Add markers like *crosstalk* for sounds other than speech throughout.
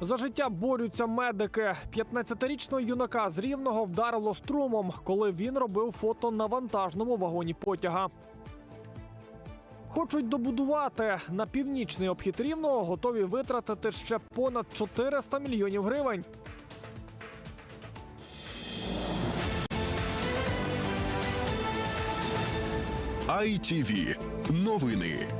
За життя борються медики. 15-річного юнака з рівного вдарило струмом, коли він робив фото на вантажному вагоні потяга. Хочуть добудувати на північний обхід рівного, готові витратити ще понад 400 мільйонів гривень. ITV. Новини.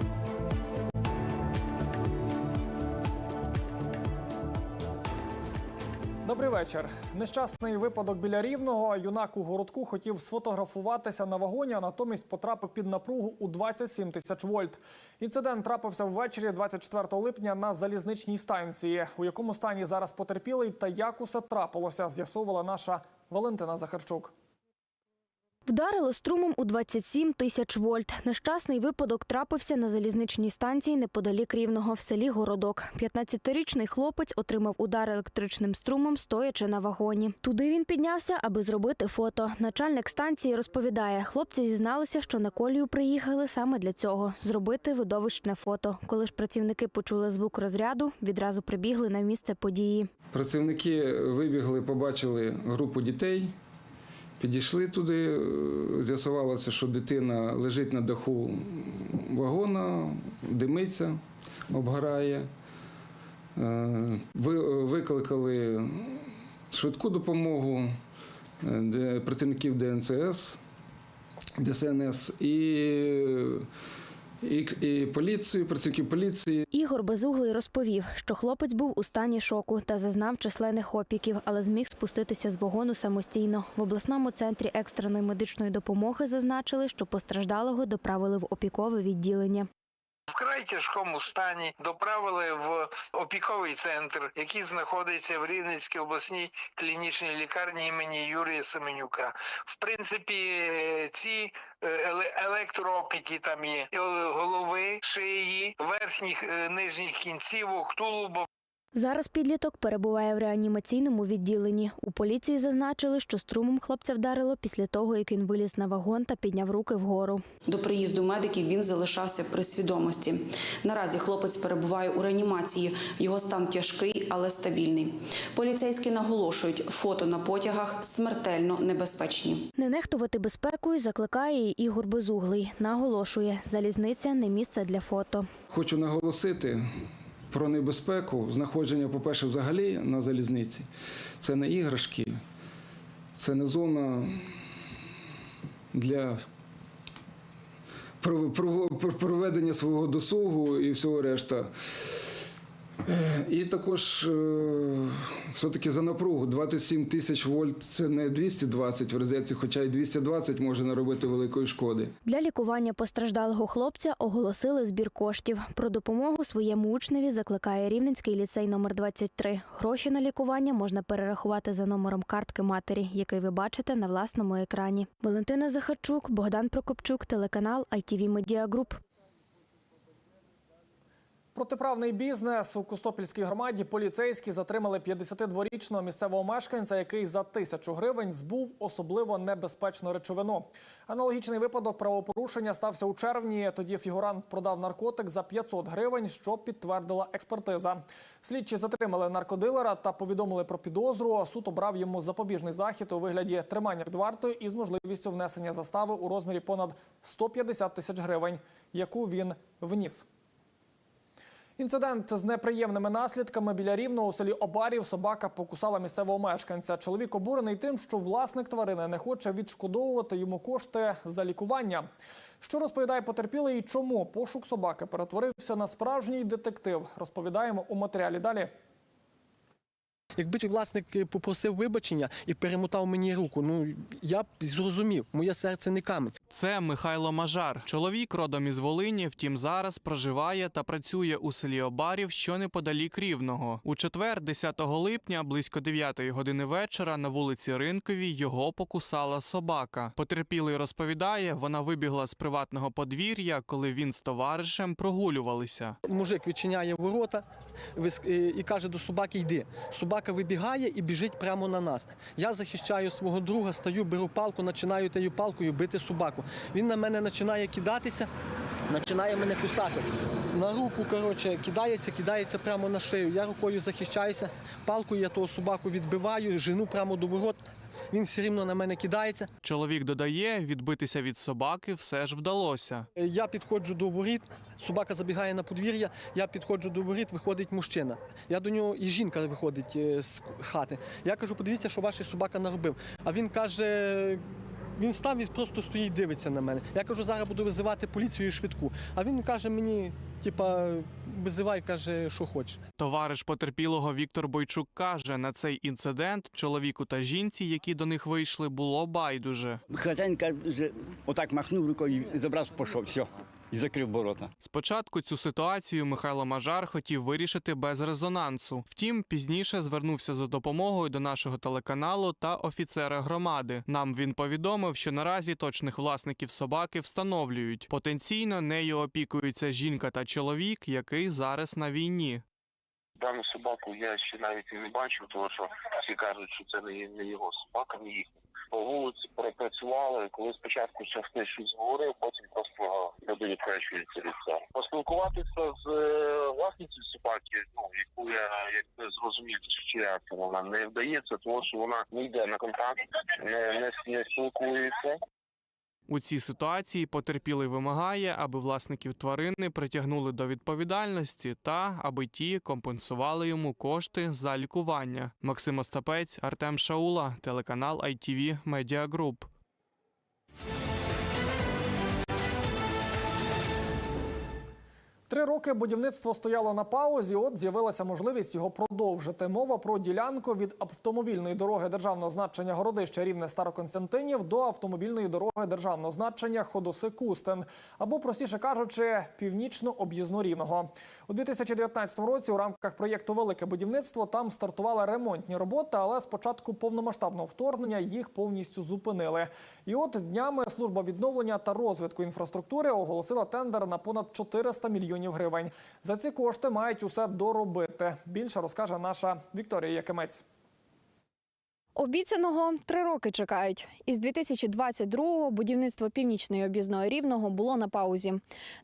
Вечір. Нещасний випадок біля рівного. Юнак у городку хотів сфотографуватися на вагоні, а натомість потрапив під напругу у 27 тисяч вольт. Інцидент трапився ввечері 24 липня на залізничній станції. У якому стані зараз потерпілий та як усе трапилося, з'ясовувала наша Валентина Захарчук. Вдарило струмом у 27 тисяч вольт. Нещасний випадок трапився на залізничній станції неподалік Рівного в селі Городок. 15-річний хлопець отримав удар електричним струмом, стоячи на вагоні. Туди він піднявся, аби зробити фото. Начальник станції розповідає, хлопці зізналися, що на колію приїхали саме для цього зробити видовищне фото. Коли ж працівники почули звук розряду, відразу прибігли на місце події. Працівники вибігли, побачили групу дітей, підійшли туди. е, З'ясувалося, що дитина лежить на даху вагона, димиться, обгорає. Е, ви- Викликали швидку допомогу е, працівників ДНЦС, ДСНС і, і, і поліцію, працівників поліції. Ігор Безуглий розповів, що хлопець був у стані шоку та зазнав численних опіків, але зміг спуститися з вагону самостійно. В обласному центрі екстреної медичної допомоги зазначили, що постраждалого доправили в опікове відділення. Вкрай тяжкому стані доправили в опіковий центр, який знаходиться в Рівненській обласній клінічній лікарні імені Юрія Семенюка. В принципі, ці е, електроопіки там є голови, шиї, верхніх е, нижніх кінцівок, тулуба. Зараз підліток перебуває в реанімаційному відділенні. У поліції зазначили, що струмом хлопця вдарило після того, як він виліз на вагон та підняв руки вгору. До приїзду медиків він залишався при свідомості. Наразі хлопець перебуває у реанімації. Його стан тяжкий, але стабільний. Поліцейські наголошують, фото на потягах смертельно небезпечні. Не нехтувати безпекою закликає і Ігор Безуглий. Наголошує, залізниця не місце для фото. Хочу наголосити про небезпеку знаходження, по-перше, взагалі на залізниці. Це не іграшки, це не зона для пров- пров- проведення свого досугу і всього решта. І також е, все-таки за напругу 27 тисяч вольт це не 220 в розетці, хоча й 220 може наробити великої шкоди. Для лікування постраждалого хлопця оголосили збір коштів. Про допомогу своєму учневі закликає Рівненський ліцей номер 23. Гроші на лікування можна перерахувати за номером картки матері, який ви бачите на власному екрані. Валентина Захарчук, Богдан Прокопчук, телеканал ITV Media Group. Протиправний бізнес у Костопільській громаді поліцейські затримали 52-річного місцевого мешканця, який за тисячу гривень збув особливо небезпечну речовину. Аналогічний випадок правопорушення стався у червні. Тоді фігурант продав наркотик за 500 гривень, що підтвердила експертиза. Слідчі затримали наркодилера та повідомили про підозру. Суд обрав йому запобіжний захід у вигляді тримання під вартою із можливістю внесення застави у розмірі понад 150 тисяч гривень, яку він вніс. Інцидент з неприємними наслідками біля рівного у селі Обарів собака покусала місцевого мешканця. Чоловік обурений тим, що власник тварини не хоче відшкодовувати йому кошти за лікування. Що розповідає потерпілий і чому пошук собаки перетворився на справжній детектив? Розповідаємо у матеріалі далі. Якби той власник е, попросив вибачення і перемотав мені руку, ну я б зрозумів, моє серце не камінь. Це Михайло Мажар. Чоловік родом із Волині, втім зараз проживає та працює у селі Обарів, що неподалік Рівного. У четвер, 10 липня, близько 9 години вечора, на вулиці Ринковій його покусала собака. Потерпілий розповідає, вона вибігла з приватного подвір'я, коли він з товаришем прогулювалися. Мужик відчиняє ворота е, і каже до собаки: йди. Собака вибігає і біжить прямо на нас. Я захищаю свого друга, стаю, беру палку, починаю тією палкою бити собаку. Він на мене починає кидатися, починає мене кусати. на руку, коротше, кидається, кидається прямо на шию. Я рукою захищаюся, палкою я того собаку відбиваю, жену прямо до ворот. Він все рівно на мене кидається. Чоловік додає, відбитися від собаки все ж вдалося. Е, Я підходжу до воріт, собака забігає на подвір'я, я підходжу до воріт, виходить мужчина. Я до нього і жінка виходить е, з хати. Я кажу, подивіться, що ваш собака наробив. А він каже. Він став і просто стоїть, дивиться на мене. Я кажу, зараз буду визивати поліцію і швидку. А він каже мені, типа, визивай, каже, що хочеш. Товариш потерпілого Віктор Бойчук каже, на цей інцидент чоловіку та жінці, які до них вийшли, було байдуже. Хазяїн каже, отак махнув рукою і забрав, пішов, все, і закрив ворота. Спочатку цю ситуацію Михайло Мажар хотів вирішити без резонансу. Втім, пізніше звернувся за допомогою до нашого телеканалу та офіцера громади. Нам він повідомив, що наразі точних власників собаки встановлюють. Потенційно нею опікуються жінка та чоловік, який зараз на війні. Дану собаку я ще навіть і не бачив, тому що всі кажуть, що це не, не його собака, не їхня. По вулиці пропрацювали, коли спочатку часто щось говорив, потім просто люди відкрещуються від. Поспілкуватися з е, власницею собаки, ну яку я якби зрозумів, що чия вона не вдається, тому що вона не йде на контакт, не, не, не спілкується. У цій ситуації потерпілий вимагає, аби власників тварини притягнули до відповідальності та аби ті компенсували йому кошти за лікування. Максим Остапець, Артем Шаула, телеканал ITV Media Group. Три роки будівництво стояло на паузі. От з'явилася можливість його продовжити. Мова про ділянку від автомобільної дороги державного значення Городище Рівне Староконстантинів до автомобільної дороги державного значення Ходоси Кустен, або простіше кажучи, північно об'їзну рівного. У 2019 році у рамках проєкту Велике будівництво там стартували ремонтні роботи, але з початку повномасштабного вторгнення їх повністю зупинили. І от днями служба відновлення та розвитку інфраструктури оголосила тендер на понад 400 мільйонів гривень. За ці кошти мають усе доробити. Більше розкаже наша Вікторія Якимець. Обіцяного три роки чекають. Із 2022-го будівництво північної об'їзної рівного було на паузі.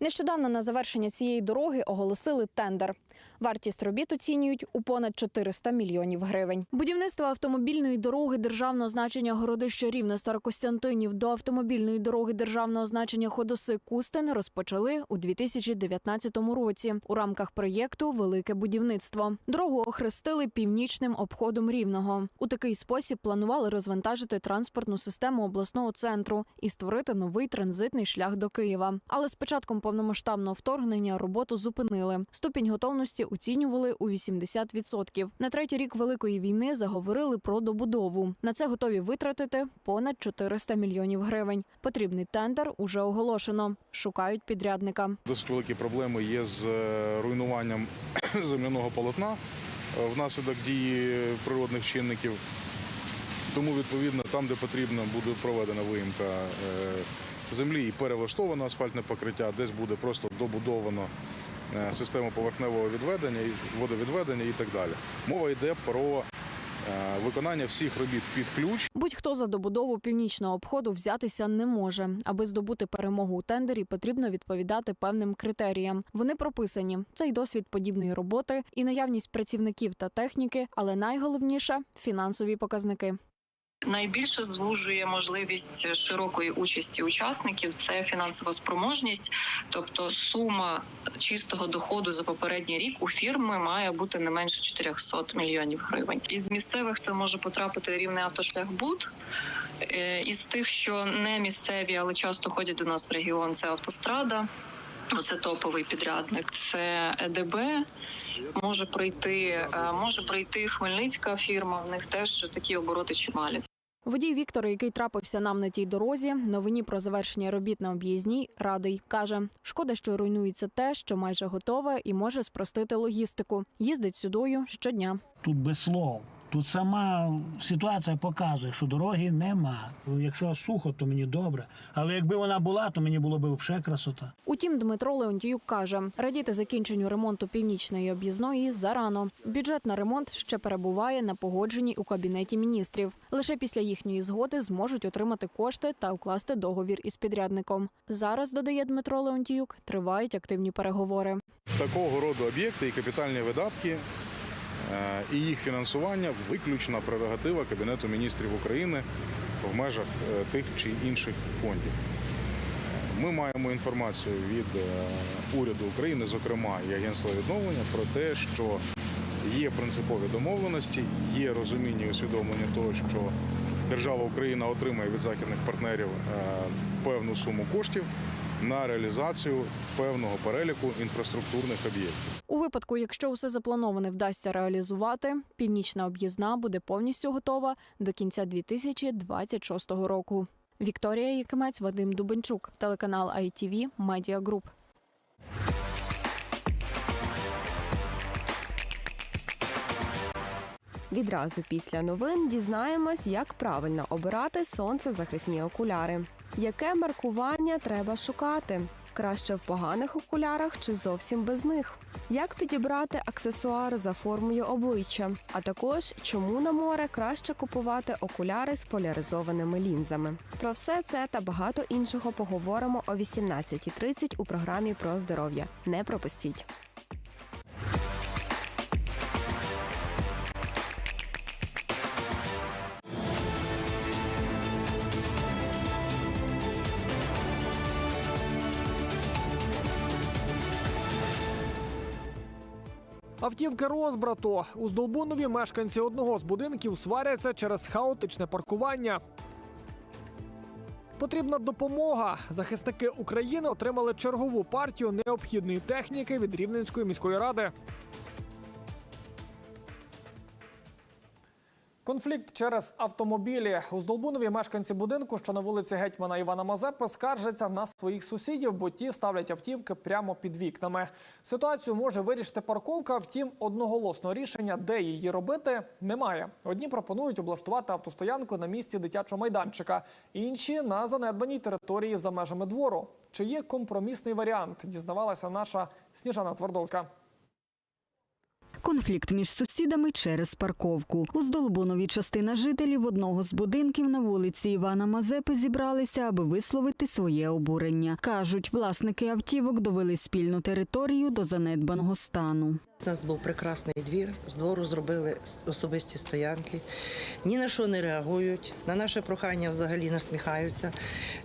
Нещодавно на завершення цієї дороги оголосили тендер. Вартість робіт оцінюють у понад 400 мільйонів гривень. Будівництво автомобільної дороги державного значення Городище Рівне Старокостянтинів до автомобільної дороги державного значення Ходоси Кустин розпочали у 2019 році у рамках проєкту Велике будівництво. Дорогу охрестили північним обходом рівного. У такий спосіб планували розвантажити транспортну систему обласного центру і створити новий транзитний шлях до Києва. Але з початком повномасштабного вторгнення роботу зупинили. Ступінь готовності оцінювали у 80%. На третій рік великої війни заговорили про добудову. На це готові витратити понад 400 мільйонів гривень. Потрібний тендер уже оголошено. Шукають підрядника. Досить великі проблеми є з е, руйнуванням *clears throat* земляного полотна е, внаслідок дії природних чинників. Тому, відповідно, там, де потрібно, буде проведена виїмка е, землі і перелаштовано асфальтне покриття, десь буде просто добудовано е, систему поверхневого відведення, водовідведення і так далі. Мова йде про е, виконання всіх робіт під ключ. Будь-хто за добудову північного обходу взятися не може. Аби здобути перемогу у тендері, потрібно відповідати певним критеріям. Вони прописані: це й досвід подібної роботи, і наявність працівників та техніки, але найголовніше фінансові показники. Найбільше звужує можливість широкої участі учасників це фінансова спроможність, тобто сума чистого доходу за попередній рік у фірми має бути не менше 400 мільйонів гривень. Із місцевих це може потрапити рівний автошлях БУД. Е, Із тих, що не місцеві, але часто ходять до нас в регіон, це автострада. Це топовий підрядник, це ЕДБ. Може прийти, е, може прийти Хмельницька фірма. В них теж такі обороти чималі. Водій Віктор, який трапився нам на тій дорозі, новині про завершення робіт на об'їзній радий. Каже, шкода, що руйнується те, що майже готове і може спростити логістику. Їздить сюдою щодня. Тут без слов. Тут сама ситуація показує, що дороги нема. Якщо сухо, то мені добре. Але якби вона була, то мені було б взагалі красота. Утім, Дмитро Леонтіюк каже, радіти закінченню ремонту північної об'їзної зарано. Бюджет на ремонт ще перебуває на погодженні у кабінеті міністрів. Лише після їхньої згоди зможуть отримати кошти та укласти договір із підрядником. Зараз додає Дмитро Леонтіюк, тривають активні переговори. Такого роду об'єкти і капітальні видатки і їх фінансування виключна прерогатива Кабінету міністрів України в межах е, тих чи інших фондів. Ми маємо інформацію від е, уряду України, зокрема і Агентства відновлення, про те, що є принципові домовленості, є розуміння і усвідомлення того, що держава Україна отримає від західних партнерів е, певну суму коштів на реалізацію певного переліку інфраструктурних об'єктів. У випадку, якщо усе заплановане вдасться реалізувати, північна об'їзна буде повністю готова до кінця 2026 року. Вікторія Якимець, Вадим Дубенчук, телеканал ITV Media Group. Відразу після новин дізнаємось, як правильно обирати сонцезахисні окуляри. Яке маркування треба шукати? Краще в поганих окулярах чи зовсім без них? Як підібрати аксесуар за формою обличчя? А також чому на море краще купувати окуляри з поляризованими лінзами? Про все це та багато іншого поговоримо о 18.30 у програмі про здоров'я. Не пропустіть. Автівки розбрату у Здолбунові мешканці одного з будинків сваряться через хаотичне паркування. Потрібна допомога. Захисники України отримали чергову партію необхідної техніки від Рівненської міської ради. Конфлікт через автомобілі у Здолбунові мешканці будинку, що на вулиці гетьмана Івана Мазепи, скаржаться на своїх сусідів, бо ті ставлять автівки прямо під вікнами. Ситуацію може вирішити парковка. Втім, одноголосного рішення, де її робити, немає. Одні пропонують облаштувати автостоянку на місці дитячого майданчика, інші на занедбаній території за межами двору. Чи є компромісний варіант? Дізнавалася наша Сніжана Твардовська. Конфлікт між сусідами через парковку. У Здолбунові частина жителів одного з будинків на вулиці Івана Мазепи зібралися, аби висловити своє обурення. Кажуть, власники автівок довели спільну територію до занедбаного стану. У нас був прекрасний двір, з двору зробили особисті стоянки, ні на що не реагують, на наше прохання взагалі насміхаються.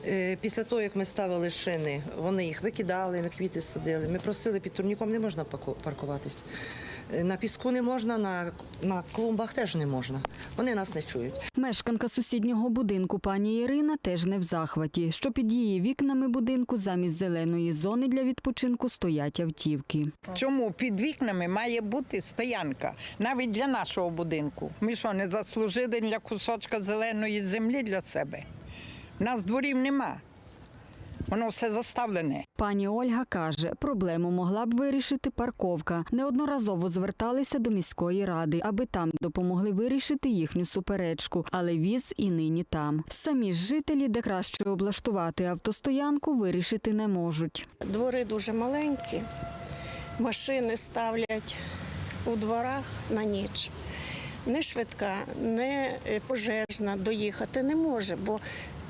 Е, Після того, як ми ставили шини, вони їх викидали, ми квіти садили. Ми просили під турніком не можна паркуватись. На піску не можна, на, на клумбах теж не можна. Вони нас не чують. Мешканка сусіднього будинку пані Ірина теж не в захваті, що під її вікнами будинку замість зеленої зони для відпочинку стоять автівки. Чому під вікнами має бути стоянка навіть для нашого будинку? Ми що, не заслужили для кусочка зеленої землі для себе? У нас дворів нема. Воно все заставлене. Пані Ольга каже, проблему могла б вирішити парковка. Неодноразово зверталися до міської ради, аби там допомогли вирішити їхню суперечку, але віз і нині там. Самі ж жителі, де краще облаштувати автостоянку, вирішити не можуть. Двори дуже маленькі, машини ставлять у дворах на ніч. Не швидка, не пожежна доїхати не може, бо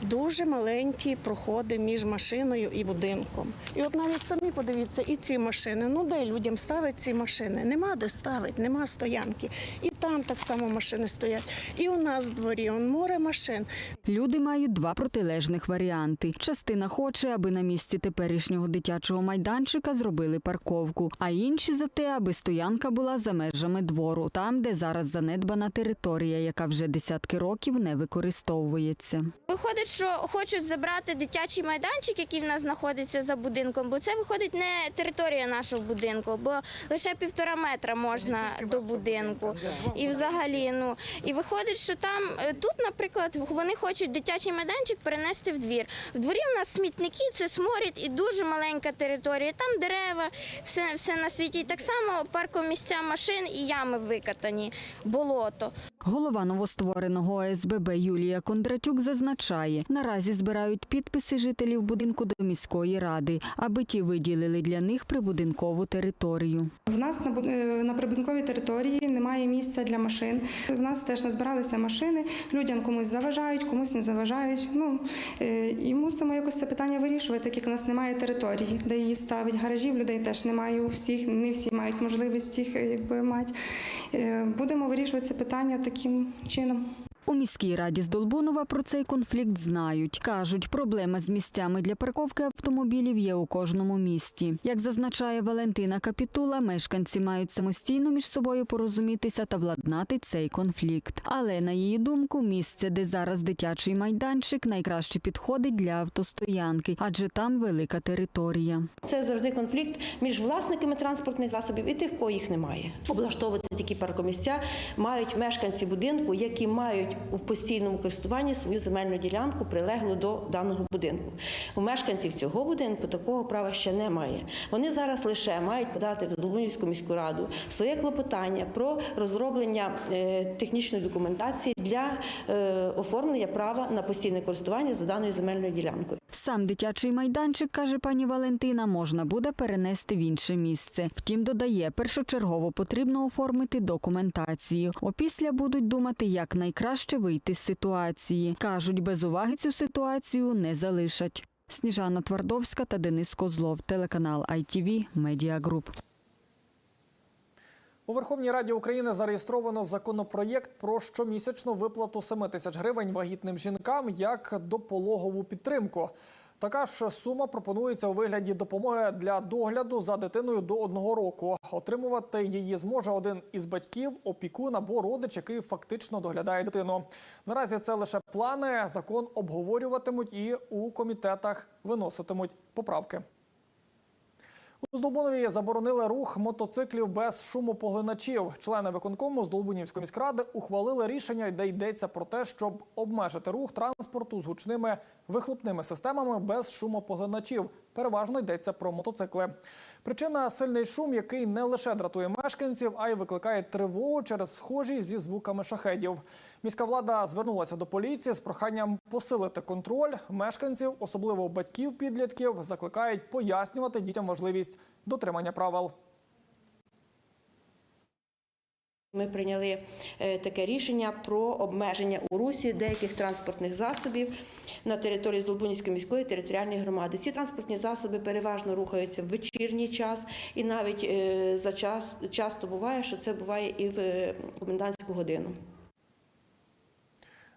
дуже маленькі проходи між машиною і будинком. І от навіть самі подивіться, і ці машини. Ну де людям ставить ці машини? Нема де ставить, нема стоянки. І там так само машини стоять. І у нас в дворі он море машин. Люди мають два протилежних варіанти. Частина хоче, аби на місці теперішнього дитячого майданчика зробили парковку, а інші за те, аби стоянка була за межами двору, там, де зараз занедбана територія, яка вже десятки років не використовується. Виходить, що хочуть забрати дитячий майданчик, який в нас знаходиться за будинком, бо це виходить не територія нашого будинку, бо лише півтора метра можна до будинку. І взагалі, ну і виходить, що там е, тут, наприклад, вони хочуть дитячий майданчик перенести в двір. В дворі у нас смітники, це сморід і дуже маленька територія. Там дерева, все, все на світі. І так само паркомісця машин і ями викатані, болото. Голова новоствореного ОСББ Юлія Кондратюк зазначає. Наразі збирають підписи жителів будинку до міської ради, аби ті виділили для них прибудинкову територію. В нас на, е, прибудинковій території немає місця для машин. В нас теж не збиралися машини. Людям комусь заважають, комусь не заважають. Ну е, і мусимо якось це питання вирішувати, так як у нас немає території, де її ставить. Гаражів людей теж немає у всіх. Не всі мають можливість їх е, якби мати. Будемо вирішувати це питання таким чином. У міській раді з Долбунова про цей конфлікт знають. Кажуть, проблема з місцями для парковки автомобілів є у кожному місті. Як зазначає Валентина Капітула, мешканці мають самостійно між собою порозумітися та владнати цей конфлікт. Але на її думку, місце, де зараз дитячий майданчик, найкраще підходить для автостоянки, адже там велика територія. Це завжди конфлікт між власниками транспортних засобів і тих, кого їх немає. Облаштовувати такі паркомісця мають мешканці будинку, які мають у постійному користуванні свою земельну ділянку прилеглу до даного будинку. У мешканців цього будинку такого права ще немає. Вони зараз лише мають подати в Долбунівську міську раду своє клопотання про розроблення е, технічної документації для е, оформлення права на постійне користування за даною земельною ділянкою. Сам дитячий майданчик, каже пані Валентина, можна буде перенести в інше місце. Втім, додає, першочергово потрібно оформити документацію. Опісля будуть думати, як найкраще вийти з ситуації. Кажуть, без уваги цю ситуацію не залишать. Сніжана Твардовська та Денис Козлов, телеканал ITV Media Group. У Верховній Раді України зареєстровано законопроєкт про щомісячну виплату 7 тисяч гривень вагітним жінкам як допологову підтримку. Така ж сума пропонується у вигляді допомоги для догляду за дитиною до одного року. Отримувати її зможе один із батьків, опікун або родич, який фактично доглядає дитину. Наразі це лише плани. Закон обговорюватимуть і у комітетах виноситимуть поправки. У Здолбунові заборонили рух мотоциклів без шумопоглиначів. Члени виконкому з Долбунівської міськради ухвалили рішення, де йдеться про те, щоб обмежити рух транспорту з гучними вихлопними системами без шумопоглиначів. Переважно йдеться про мотоцикли. Причина сильний шум, який не лише дратує мешканців, а й викликає тривогу через схожі зі звуками шахедів. Міська влада звернулася до поліції з проханням посилити контроль. Мешканців, особливо батьків підлітків, закликають пояснювати дітям важливість дотримання правил. Ми прийняли е, таке рішення про обмеження у русі деяких транспортних засобів на території Здолбунівської міської територіальної громади. Ці транспортні засоби переважно рухаються в вечірній час, і навіть е, за час часто буває, що це буває і в е, комендантську годину.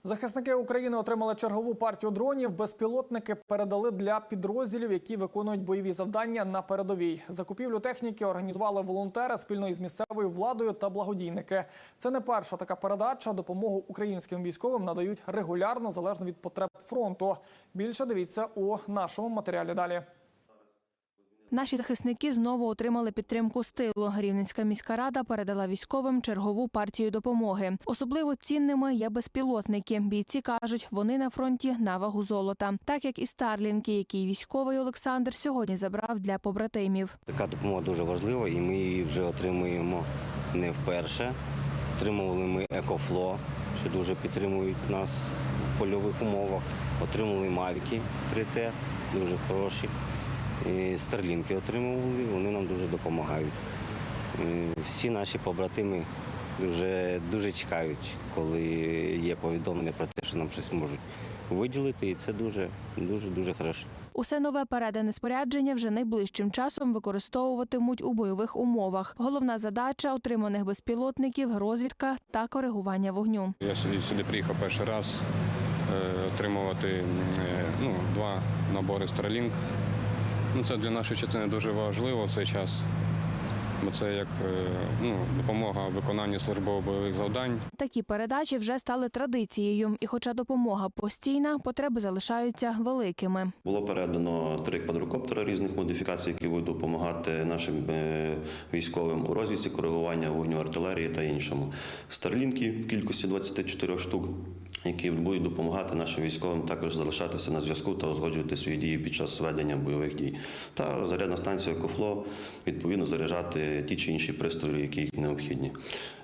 Захисники України отримали чергову партію дронів. Безпілотники передали для підрозділів, які виконують бойові завдання на передовій. Закупівлю техніки організували волонтери спільно із місцевою владою та благодійники. Це не перша така передача. Допомогу українським військовим надають регулярно залежно від потреб фронту. Більше дивіться у нашому матеріалі далі. Наші захисники знову отримали підтримку з тилу. Рівненська міська рада передала військовим чергову партію допомоги. Особливо цінними є безпілотники. Бійці кажуть, вони на фронті на вагу золота, так як і старлінки, які військовий Олександр сьогодні забрав для побратимів. Така допомога дуже важлива, і ми її вже отримуємо не вперше. Отримували ми екофло, що дуже підтримують нас в польових умовах. Отримали мавіки 3Т, дуже хороші. І старлінки отримували, вони нам дуже допомагають. Всі наші побратими дуже, дуже чекають, коли є повідомлення про те, що нам щось можуть виділити, і це дуже, дуже, дуже хорошо. Усе нове передане спорядження вже найближчим часом використовуватимуть у бойових умовах. Головна задача отриманих безпілотників розвідка та коригування вогню. Я сюди, сюди приїхав перший раз е, отримувати е, ну, два набори Starlink. Ну, це для нашої частини дуже важливо в цей час, бо це як е, ну, допомога в виконанні службово-бойових завдань. Такі передачі вже стали традицією, і хоча допомога постійна, потреби залишаються великими. Було передано три квадрокоптери різних модифікацій, які будуть допомагати нашим е, військовим у розвідці, коригування вогню артилерії та іншому. Старлінки в кількості 24 штук, які будуть допомагати нашим військовим також залишатися на зв'язку та узгоджувати свої дії під час ведення бойових дій. Та зарядна станція Кофло відповідно заряджати ті чи інші пристрої, які їх необхідні.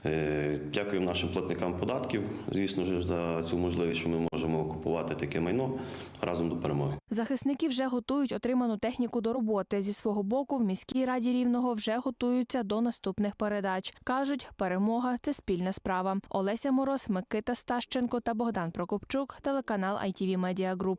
Е, Дякуємо нашим платникам податків, звісно ж, за цю можливість, що ми можемо купувати таке майно разом до перемоги. Захисники вже готують отриману техніку до роботи. Зі свого боку, в міській раді рівного вже готуються до наступних передач. кажуть, перемога це спільна справа. Олеся Мороз, Микита Стащенко та Богдан Прокопчук, телеканал ITV Media Group.